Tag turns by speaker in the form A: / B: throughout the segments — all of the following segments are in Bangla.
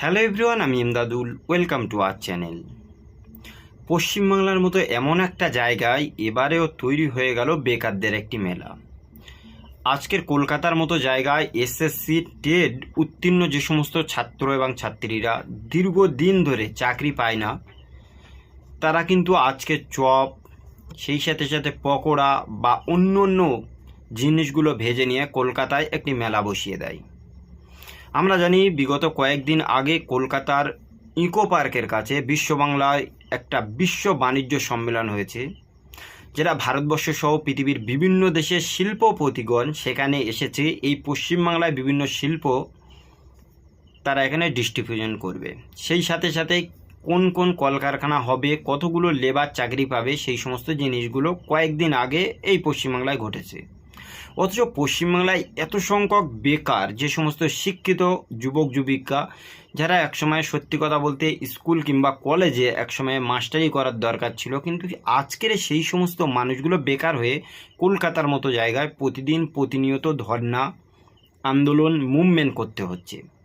A: হ্যালো এভরিওয়ান, আমি Imdadul welcome to our channel. পশ্চিমবাংলার মতো এমন একটা জায়গায় এবারেও তৈরি হয়ে গেল বেকারদের একটি মেলা। আজকের কলকাতার মতো জায়গায় এসএসসি টেড উত্তীর্ণ যে সমস্ত ছাত্র এবং ছাত্রীরা দীর্ঘদিন ধরে চাকরি পায় না, তারা কিন্তু আজকে চপ, সেই সাথে সাথে পকোড়া বা অন্য অন্য জিনিসগুলো ভেজে নিয়ে কলকাতায় একটি মেলা বসিয়ে দেয়। আমরা জানি বিগত কয়েকদিন আগে কলকাতার ইকো পার্কের কাছে বিশ্ববাংলায় একটা বিশ্ব বাণিজ্য সম্মেলন হয়েছে, যেটা ভারতবর্ষ সহ পৃথিবীর বিভিন্ন দেশের শিল্পপতিগণ সেখানে এসেছে। এই পশ্চিমবাংলায় বিভিন্ন শিল্প তারা এখানে ডিস্ট্রিবিউশন করবে। সেই সাথে সাথে কোন কোন কলকারখানা হবে, কতগুলো লেবার চাকরি পাবে, সেই সমস্ত জিনিসগুলো কয়েকদিন আগে এই পশ্চিমবাংলায় ঘটেছে। অথচ পশ্চিমবাংলায় এত সংখ্যক বেকার, যে সমস্ত শিক্ষিত যুবক, যুবিকা, যারা একসময় সত্যি কথা বলতে স্কুল কিংবা কলেজে একসময় মাস্টারি করার দরকার ছিল, কিন্তু আজকের সেই সমস্ত মানুষগুলো বেকার হয়ে কলকাতার মতো জায়গায় প্রতিদিন প্রতিনিয়ত ধর্না আন্দোলন, মুভমেন্ট করতে হচ্ছে।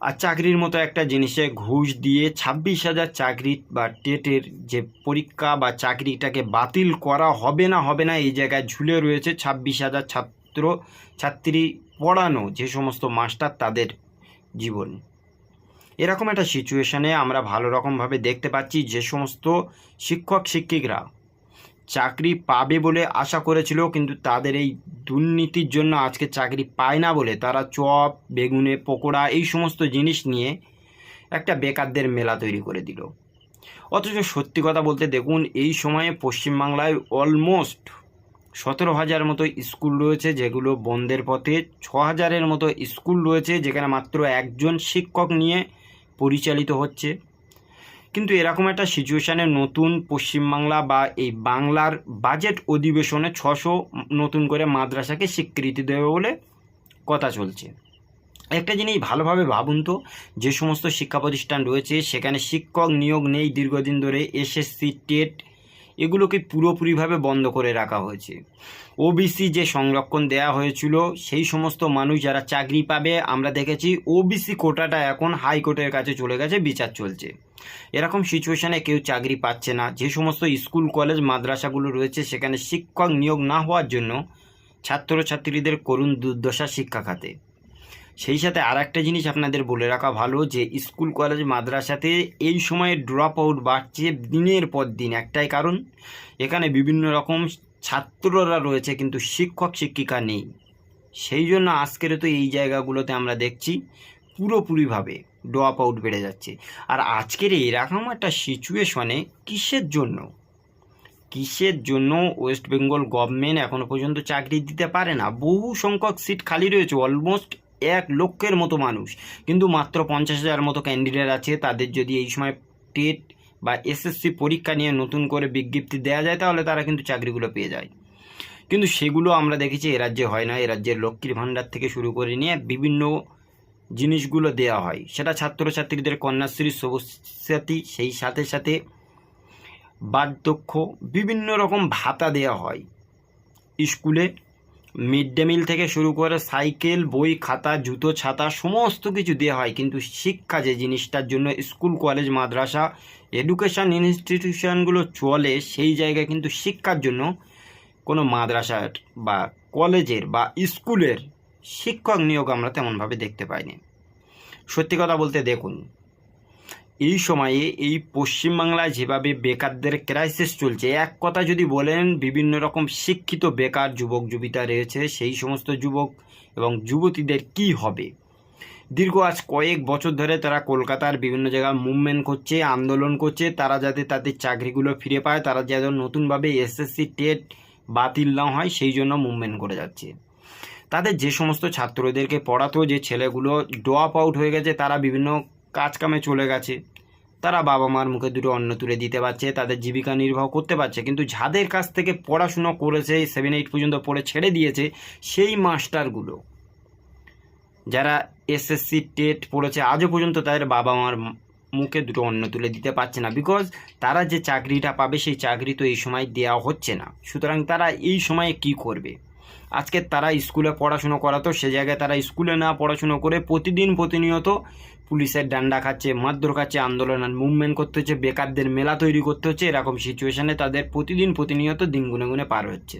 A: আর চাকরির মতো একটা জিনিসে ঘুষ দিয়ে ছাব্বিশ হাজার চাকরি বা টেটের যে পরীক্ষা বা চাকরিটাকে বাতিল করা হবে না হবে না, এই জায়গায় ঝুলে রয়েছে ছাব্বিশ হাজার ছাত্র ছাত্রী পড়ানো যে সমস্ত মাস্টার তাদের জীবন। এরকম একটা সিচুয়েশানে আমরা ভালো রকমভাবে দেখতে পাচ্ছি যে সমস্ত শিক্ষক শিক্ষিকরা চাকরি পাবে বলে আশা করেছিল, কিন্তু তাদের এই দুর্নীতির জন্য আজকে চাকরি পায় না বলে তারা চপ, বেগুনে, পকোড়া এই সমস্ত জিনিস নিয়ে একটা বেকারদের মেলা তৈরি করে দিল। অথচ সত্যি কথা বলতে দেখুন, এই সময়ে পশ্চিমবাংলায় অলমোস্ট সতেরো হাজার মতো স্কুল রয়েছে, যেগুলো বন্ধের পথে ছ হাজারের মতো স্কুল রয়েছে, যেখানে মাত্র একজন শিক্ষক নিয়ে পরিচালিত হচ্ছে। কিন্তু এরকম একটা সিচুয়েশানে নতুন পশ্চিমবাংলা বা এই বাংলার বাজেট অধিবেশনে ছশো নতুন করে মাদ্রাসাকে স্বীকৃতি দেবে বলে কথা চলছে। একটা জিনিস ভালোভাবে ভাবুন তো, যে সমস্ত শিক্ষা প্রতিষ্ঠান রয়েছে, সেখানে শিক্ষক নিয়োগ নেই দীর্ঘদিন ধরে এসএসসি টেট এগুলোকে পুরোপুরিভাবে বন্ধ করে রাখা হয়েছে। ওবিসি যে সংরক্ষণ দেয়া হয়েছিল, সেই সমস্ত মানুষ যারা চাকরি পাবে, আমরা দেখেছি ওবিসি কোটাটা এখন হাইকোর্টের কাছে চলে গেছে, বিচার চলছে। এরকম সিচুয়েশনে কেউ চাকরি পাচ্ছে না। যে সমস্ত স্কুল, কলেজ, মাদ্রাসাগুলো রয়েছে, সেখানে শিক্ষক নিয়োগ না হওয়ার জন্য ছাত্রছাত্রীদের করুণ দুর্দশা শিক্ষা খাতে। সেই সাথে আর একটা জিনিস আপনাদের বলে রাখা ভালো, যে স্কুল, কলেজ, মাদ্রাসাতে এই সময়ে ড্রপ আউট বাড়ছে দিনের পর দিন। একটাই কারণ, এখানে বিভিন্ন রকম ছাত্ররা রয়েছে কিন্তু শিক্ষক শিক্ষিকা নেই। সেই জন্য আজকের তো এই জায়গাগুলোতে আমরা দেখছি পুরোপুরিভাবে ড্রপ আউট বেড়ে যাচ্ছে। আর আজকের এরকম একটা সিচুয়েশনে কিসের জন্য? কিসের জন্য ওয়েস্ট বেঙ্গল গভর্নমেন্ট এখনও পর্যন্ত চাকরি দিতে পারে না? বহু সংখ্যক সিট খালি রয়েছে অলমোস্ট এক লক্ষের মতো মানুষ। কিন্তু মাত্র পঞ্চাশ হাজার মতো ক্যান্ডিডেট আছে, তাদের যদি এই সময় টেট বা এসএসসি পরীক্ষা নিয়ে নতুন করে বিজ্ঞপ্তি দেওয়া যায়, তাহলে তারা কিন্তু চাকরিগুলো পেয়ে যায়। কিন্তু সেগুলো আমরা দেখেছি এ রাজ্যে হয় না। এ রাজ্যের লক্ষ্মীর ভাণ্ডার থেকে শুরু করে নিয়ে বিভিন্ন জিনিসগুলো দেওয়া হয়। সেটা ছাত্রছাত্রীদের কন্যাশ্রী সবুজ সাথী সেই সাথে সাথে বার্ধক্য, বিভিন্ন রকম ভাতা দেওয়া হয়। স্কুলে মিড ডে মিল থেকে শুরু করে সাইকেল, বই, খাতা, জুতো, ছাতা, সমস্ত কিছু দেওয়া হয়। কিন্তু শিক্ষা যে জিনিসটার জন্য স্কুল, কলেজ, মাদ্রাসা এডুকেশন ইনস্টিটিউশনগুলো চলে, সেই জায়গায় কিন্তু শিক্ষার জন্য কোনো মাদ্রাসার বা কলেজের বা স্কুলের শিক্ষক নিয়োগ আমরা তেমনভাবে দেখতে পাইনি। সত্যি কথা বলতে দেখুন এই সময়ে এই পশ্চিমবাংলায় যেভাবে বেকারদের ক্রাইসিস চলছে, এক কথা যদি বলেন, বিভিন্ন রকম শিক্ষিত বেকার, যুবক, যুবিতা রয়েছে, সেই সমস্ত যুবক এবং যুবতীদের কি হবে? দীর্ঘ আজ কয়েক বছর ধরে তারা কলকাতার বিভিন্ন জায়গায় মুভমেন্ট করছে, আন্দোলন করছে, তারা যাতে তাদের চাকরিগুলো ফিরে পায়, তারা যাতে নতুনভাবে এসএসসি টেট বাতিল না হয়, সেই জন্য মুভমেন্ট করে যাচ্ছে। তাদের যে সমস্ত ছাত্রদেরকে পড়াতো, যে ছেলেগুলো ড্রপ আউট হয়ে গেছে, তারা বিভিন্ন কাজ কামে চলে গেছে। তারা বাবা মার মুখে দুটো অন্ন তুলে দিতে পারছে, তাদের জীবিকা নির্বাহ করতে পারছে, কিন্তু যাদের কাছ থেকে পড়াশুনো করেছে সেভেন এইট পর্যন্ত পড়ে ছেড়ে দিয়েছে, সেই মাস্টারগুলো। যারা এসএসসি টেট পড়েছে, আজও পর্যন্ত তাদের বাবা মার মুখে দুটো অন্ন তুলে দিতে পারছে না বিকজ তারা যে চাকরিটা পাবে, সেই চাকরি তো এই সময় দেওয়া হচ্ছে না। সুতরাং তারা এই সময়ে কি করবে? আজকে তারা স্কুলে পড়াশুনো করাতো, সে জায়গায় তারা স্কুলে না পড়াশুনো করে প্রতিদিন প্রতিনিয়ত পুলিশের ডান্ডা খাচ্ছে, মারধর খাচ্ছে, আন্দোলন মুভমেন্ট করতে হচ্ছে, বেকারদের মেলা তৈরি করতে হচ্ছে, এরকম সিচুয়েশানে তাদের প্রতিদিন প্রতিনিয়ত দিন গুনে গুনে পার হচ্ছে।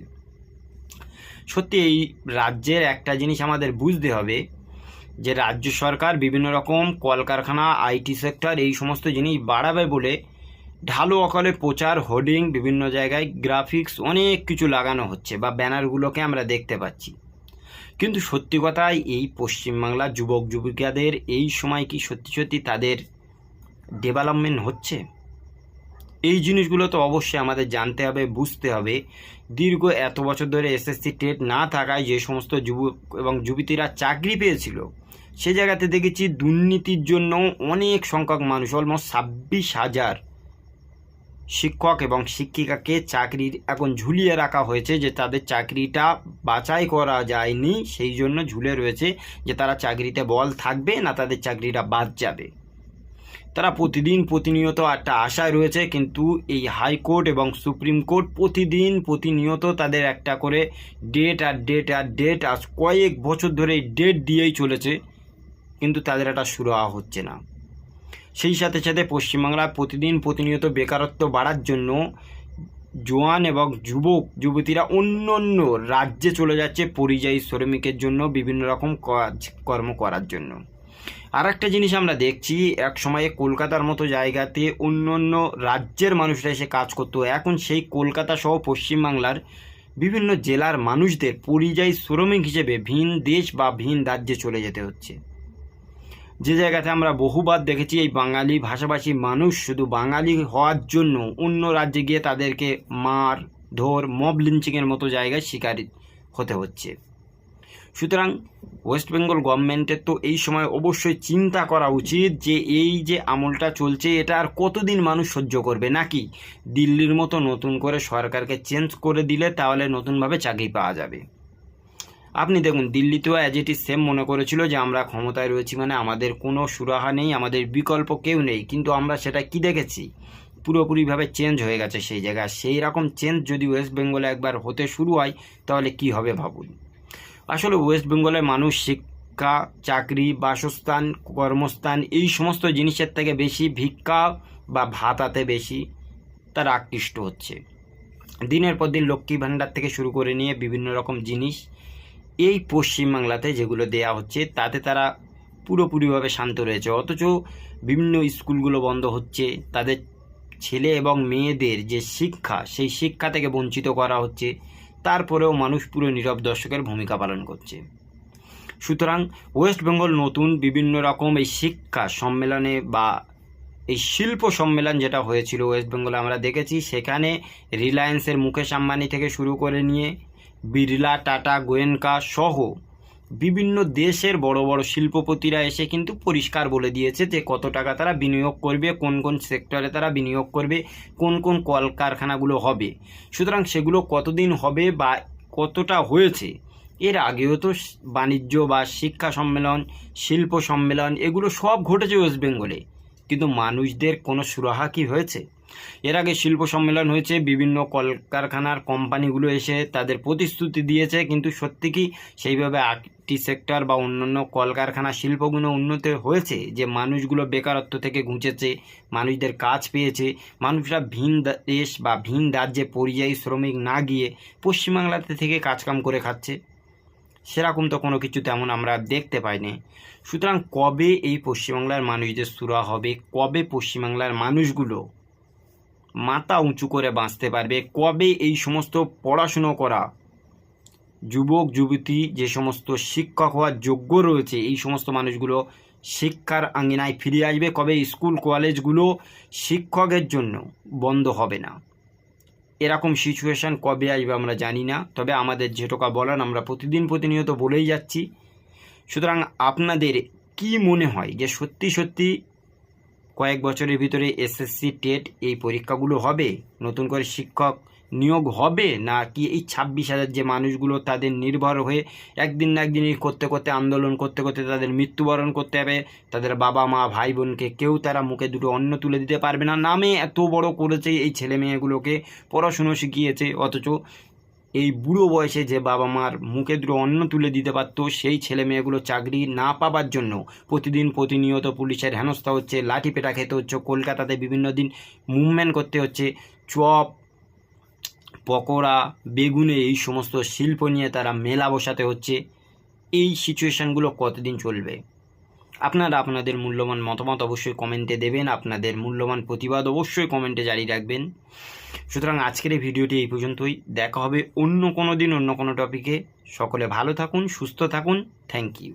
A: সত্যি এই রাজ্যের একটা জিনিস আমাদের বুঝতে হবে, যে রাজ্য সরকার বিভিন্ন রকম কলকারখানা, আইটি সেক্টর এই সমস্ত জিনিস বাড়াবে বলে ঢালু অকলে প্রচার, হোর্ডিং, বিভিন্ন জায়গায় গ্রাফিক্স অনেক কিছু লাগানো হচ্ছে বা ব্যানারগুলোকে আমরা দেখতে পাচ্ছি। কিন্তু সত্যি কথাই এই পশ্চিমবাংলার যুবক, যুবিকাদের এই সময় কি সত্যি সত্যি তাদের ডেভেলপমেন্ট হচ্ছে? এই জিনিসগুলো তো অবশ্যই আমাদের জানতে হবে, বুঝতে হবে। দীর্ঘ এত বছর ধরে এসএসসি টেট না থাকায় যে সমস্ত যুবক এবং যুবতীরা চাকরি পেয়েছিল, সে জায়গাতে দেখেছি দুর্নীতির জন্য অনেক সংখ্যক মানুষ অলমোস্ট ছাব্বিশ হাজার শিক্ষক এবং শিক্ষিকাকে চাকরির এখন ঝুলিয়ে রাখা হয়েছে যে তাদের চাকরিটা বাছাই করা যায়নি, সেই জন্য ঝুলে রয়েছে যে তারা চাকরিতে বল থাকবে না তাদের চাকরিটা বাদ যাবে। তারা প্রতিদিন প্রতিনিয়ত একটা আশায় রয়েছে, কিন্তু এই হাইকোর্ট এবং সুপ্রিম কোর্ট প্রতিদিন প্রতিনিয়ত তাদের একটা করে ডেট আর ডেট আর ডেট আজ কয়েক বছর ধরে ডেট দিয়েই চলেছে, কিন্তু তাদের একটা সুরাহা হচ্ছে না। সেই সাথে সাথে পশ্চিমবাংলায় প্রতিদিন প্রতিনিয়ত বেকারত্ব বাড়ার জন্য জোয়ান এবং যুবক, যুবতীরা অন্য অন্য রাজ্যে চলে যাচ্ছে পরিযায়ী শ্রমিকের জন্য বিভিন্ন রকম কাজ, কর্ম করার জন্য। আর একটা জিনিস আমরা দেখছি, এক সময়ে কলকাতার মতো জায়গাতে অন্য অন্য রাজ্যের মানুষরা এসে কাজ করতো। এখন সেই কলকাতা সহ পশ্চিমবাংলার বিভিন্ন জেলার মানুষদের পরিযায়ী শ্রমিক হিসেবে ভিন দেশ বা ভিন রাজ্যে চলে যেতে হচ্ছে। যে জায়গাতে আমরা বহুবার দেখেছি এই বাঙালি ভাষাভাষী মানুষ শুধু বাঙালি হওয়ার জন্য অন্য রাজ্যে গিয়ে তাদেরকে মার, ধর, মব লিঞ্চিংয়ের মতো জায়গায় শিকারি হতে হচ্ছে। সুতরাং ওয়েস্ট বেঙ্গল গভর্নমেন্টের তো এই সময় অবশ্যই চিন্তা করা উচিত যে এই যে আমলটা চলছে, এটা আর কতদিন মানুষ সহ্য করবে? নাকি দিল্লির মতো নতুন করে সরকারকে চেঞ্জ করে দিলে তাহলে নতুনভাবে চাকরি পাওয়া যাবে? আপনি দেখুন, দিল্লিতেও অ্যাজ ইট ইজ সেম মনে করেছিল যে আমরা ক্ষমতায় রয়েছি মানে আমাদের কোনো সুরাহা নেই, আমাদের বিকল্প কেউ নেই। কিন্তু আমরা সেটা কি দেখেছি? পুরোপুরিভাবে চেঞ্জ হয়ে গেছে সেই জায়গায়। সেই রকম চেঞ্জ যদি ওয়েস্ট বেঙ্গলে একবার হতে শুরু হয়, তাহলে কি হবে ভাবুন? আসলে ওয়েস্ট বেঙ্গলের মানুষ শিক্ষা, চাকরি, বাসস্থান, কর্মস্থান, এই সমস্ত জিনিসের থেকে বেশি ভিক্ষা বা ভাতাতে বেশি তারা আকৃষ্ট হচ্ছে। দিনের পর দিন লক্ষ্মী ভাণ্ডার থেকে শুরু করে নিয়ে বিভিন্ন রকম জিনিস এই পশ্চিমবাংলাতে যেগুলো দেয়া হচ্ছে, তাতে তারা পুরোপুরিভাবে শান্ত রয়েছে। অথচ বিভিন্ন স্কুলগুলো বন্ধ হচ্ছে। তাদের ছেলে এবং মেয়েদের যে শিক্ষা, সেই শিক্ষা থেকে বঞ্চিত করা হচ্ছে। তারপরেও মানুষ পুরো নীরব দর্শকের ভূমিকা পালন করছে। সুতরাং ওয়েস্ট বেঙ্গল নতুন বিভিন্ন রকম এই শিক্ষা সম্মেলনে বা এই শিল্প সম্মেলন যেটা হয়েছিল ওয়েস্ট বেঙ্গলে আমরা দেখেছি, সেখানে রিলায়েন্সের মুকেশ আম্বানি থেকে শুরু করে নিয়ে বিড়লা, টাটা গোয়েনকা সহ বিভিন্ন দেশের বড় বড় শিল্পপতিরা এসে কিন্তু পরিষ্কার বলে দিয়েছে যে কত টাকা তারা বিনিয়োগ করবে, কোন কোন সেক্টরে তারা বিনিয়োগ করবে, কোন কোন কলকারখানাগুলো হবে। সুতরাং সেগুলো কতদিন হবে বা কতটা হয়েছে, এর আগেও তো বাণিজ্য বা শিক্ষা সম্মেলন, শিল্প সম্মেলন, এগুলো সব ঘটেছে ওয়েস্ট বেঙ্গলে। কিন্তু মানুষদের কোনো সুরাহা কি হয়েছে? এর আগে শিল্প সম্মেলন হয়েছে, বিভিন্ন কলকারখানার কোম্পানিগুলো এসে তাদের প্রতিশ্রুতি দিয়েছে, কিন্তু সত্যি কি সেইভাবে আইটি সেক্টর বা অন্যান্য কলকারখানা শিল্পগুলো উন্নত হয়েছে? যে মানুষগুলো বেকারত্ব থেকে ঘুঁচেছে, মানুষদের কাজ পেয়েছে, মানুষরা ভিন দেশ বা ভিন রাজ্যে পরিযায়ী শ্রমিক না গিয়ে পশ্চিমবাংলাতে থেকে কাজকাম করে খাচ্ছে? সেরকম তো কোনো কিছু তেমন আমরা দেখতে পাইনি। সুতরাং কবে এই পশ্চিমবাংলার মানুষদের সুরা হবে? কবে পশ্চিমবাংলার মানুষগুলো মাথা উঁচু করে বাঁচতে পারবে। কবে এই সমস্ত পড়াশুনো করা? যুবক, যুবতী, যে সমস্ত শিক্ষক হওয়ার যোগ্য রয়েছে, এই সমস্ত মানুষগুলো শিক্ষার আঙ্গিনায় ফিরে আসবে। কবে স্কুল, কলেজগুলো শিক্ষকের জন্য বন্ধ হবে না। এরকম সিচুয়েশান কবে আসবে আমরা জানি না। তবে আমাদের যেটুকা বলার আমরা প্রতিদিন প্রতিনিয়ত বলেই যাচ্ছি। সুতরাং আপনাদের কি মনে হয় যে সত্যি সত্যি কয়েক বছরের ভিতরে এসএসসি টেট এই পরীক্ষাগুলো হবে? নতুন করে শিক্ষক নিয়োগ হবে না কি এই ছাব্বিশ হাজার যে মানুষগুলো তাদের নির্ভর হয়ে একদিন না একদিন করতে করতে আন্দোলন করতে করতে তাদের মৃত্যুবরণ করতে হবে? তাদের বাবা মা ভাই বোনকে কেউ তারা মুখে দুটো অন্ন তুলে দিতে পারবে না? নামে এত বড় করেছে এই ছেলে মেয়েগুলোকে পড়াশুনো শিখিয়েছে, অথচ এই বুড়ো বয়সে যে বাবা মার মুখে দুটো অন্ন তুলে দিতে পারতো, সেই ছেলে মেয়েগুলো চাকরি না পাবার জন্য প্রতিদিন প্রতিনিয়ত পুলিশের হেনস্থা হচ্ছে, লাঠি পেটা খেতে হচ্ছে, কলকাতাতে বিভিন্ন দিন মুভমেন্ট করতে হচ্ছে, চপ, পকোড়া, বেগুনে এই সমস্ত শিল্প নিয়ে তারা মেলা বসাতে হচ্ছে। এই সিচুয়েশানগুলো কতদিন চলবে? আপনারা আপনাদের মূল্যবান মতামত অবশ্যই কমেন্টে দেবেন, আপনাদের মূল্যবান প্রতিবাদ অবশ্যই কমেন্টে জারি রাখবেন। সুতরাং আজকের এই ভিডিওটি এই পর্যন্তই। দেখা হবে অন্য কোনো দিন, অন্য কোনো টপিকে সকলে ভালো থাকুন, সুস্থ থাকুন। Thank you